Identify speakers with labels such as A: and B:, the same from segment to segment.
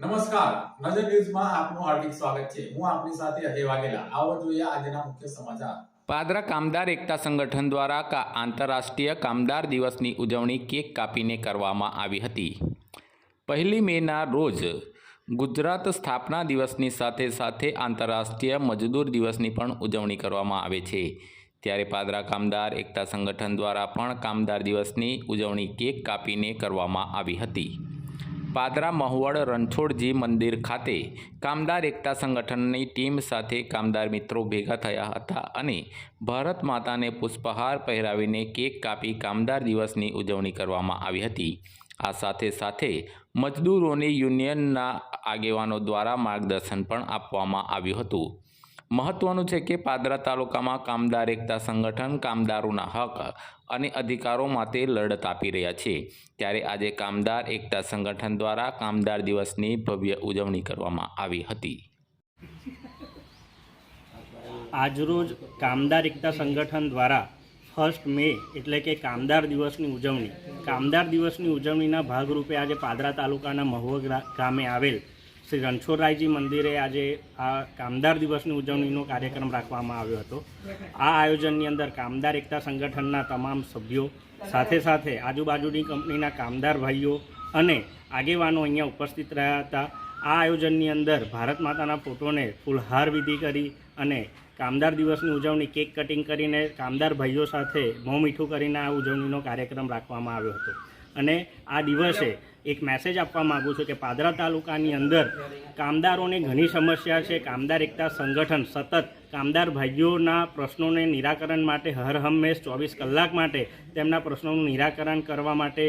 A: નમસ્કાર. નજર ન્યૂઝમાં આપનું હાર્દિક સ્વાગત છે. હું આપની સાથે અજય વાઘેલા. આવો જોઈએ આજના મુખ્ય સમાચાર.
B: પાદરા કામદાર એકતા સંગઠન દ્વારા કા આંતરરાષ્ટ્રીય કામદાર દિવસની ઉજવણી કેક કાપીને કરવામાં આવી હતી. પહેલી મેના રોજ ગુજરાત સ્થાપના દિવસની સાથે સાથે આંતરરાષ્ટ્રીય મજદૂર દિવસની પણ ઉજવણી કરવામાં આવે છે. ત્યારે પાદરા કામદાર એકતા સંગઠન દ્વારા પણ કામદાર દિવસની ઉજવણી કેક કાપીને કરવામાં આવી હતી. પાદરા મહુવડ રણછોડજી મંદિર ખાતે કામદાર એકતા સંગઠનની ટીમ સાથે કામદાર મિત્રો ભેગા થયા હતા અને ભારત માતાને પુષ્પહાર પહેરાવીને કેક કાપી કામદાર દિવસની ઉજવણી કરવામાં આવી હતી. આ સાથે સાથે મજદૂરોની યુનિયનના આગેવાનો દ્વારા માર્ગદર્શન પણ આપવામાં આવ્યું હતું. મહત્વનું છે કે પાદરા તાલુકામાં કામદાર એકતા સંગઠન કામદારોના હક અને અધિકારો માટે લડત આપી રહ્યા છે. ત્યારે આજે કામદાર એકતા સંગઠન દ્વારા કામદાર દિવસની ભવ્ય ઉજવણી કરવામાં આવી હતી.
C: આજરોજ કામદાર એકતા સંગઠન દ્વારા ફર્સ્ટ મે એટલે કે કામદાર દિવસની ઉજવણી. કામદાર દિવસની ઉજવણીના ભાગરૂપે આજે પાદરા તાલુકાના મહુવા ગામે આવેલ શ્રી રણછોડરાયજી મંદિરે આજે આ કામદાર દિવસની ઉજવણીનો કાર્યક્રમ રાખવામાં આવ્યો હતો. આ આયોજનની અંદર કામદાર એકતા સંગઠનના તમામ સભ્યો, સાથે સાથે આજુબાજુની કંપનીના કામદાર ભાઈઓ અને આગેવાનો અહીંયા ઉપસ્થિત રહ્યા હતા. આ આયોજનની અંદર ભારત માતાના ફોટોને ફૂલહાર વિધિ કરી અને કામદાર દિવસની ઉજવણી કેક કટિંગ કરીને કામદાર ભાઈઓ સાથે મોં મીઠું કરીને આ ઉજવણીનો કાર્યક્રમ રાખવામાં આવ્યો હતો. અને આ દિવસે એક મેસેજ આપવા માગું છું કે પાદરા તાલુકાની અંદર કામદારોને ઘણી સમસ્યા છે. કામદાર એકતા સંગઠન સતત કામદાર ભાઈઓના પ્રશ્નોને નિરાકરણ માટે હર હંમેશ ચોવીસ કલાક માટે તેમના પ્રશ્નોનું નિરાકરણ કરવા માટે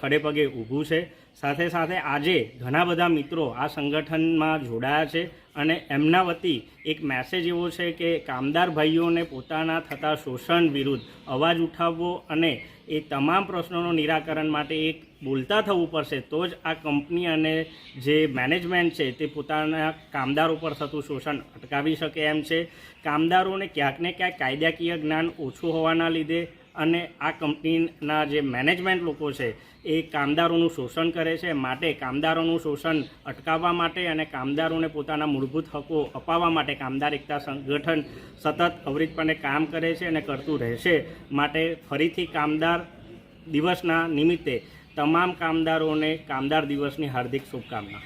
C: ખડે પગે ઊભું છે. સાથે સાથે આજે ઘણા બધા મિત્રો આ સંગઠનમાં જોડાયા છે અને એમના વતી એક મેસેજ એવો છે કે કામદાર ભાઈઓને પોતાના થતા શોષણ વિરુદ્ધ અવાજ ઉઠાવવો અને એ તમામ પ્રશ્નોનું નિરાકરણ માટે એક બોલતા થવું પડશે તો જ આ કંપની અને જે મેનેજમેન્ટ છે તે પોતાના કામદારો પર થતું શોષણ અટકાવી શકે એમ છે. કામદારોને ક્યાંક ને ક્યાંક કાયદાકીય જ્ઞાન ઓછું હોવાના લીધે અને આ કંપનીના જે મેનેજમેન્ટ લોકો છે, એ કામદારોનું શોષણ કરે છે, માટે કામદારોનું શોષણ અટકાવવા માટે અને કામદારોને પોતાના મૂળભૂત હકો અપાવવા માટે કામદાર એકતા સંગઠન સતત અવિરતપણે કામ કરે છે અને કરતું રહેશે માટે ફરીથી કામદાર દિવસના નિમિત્તે તમામ કામદારોને કામદાર દિવસની હાર્દિક શુભકામના.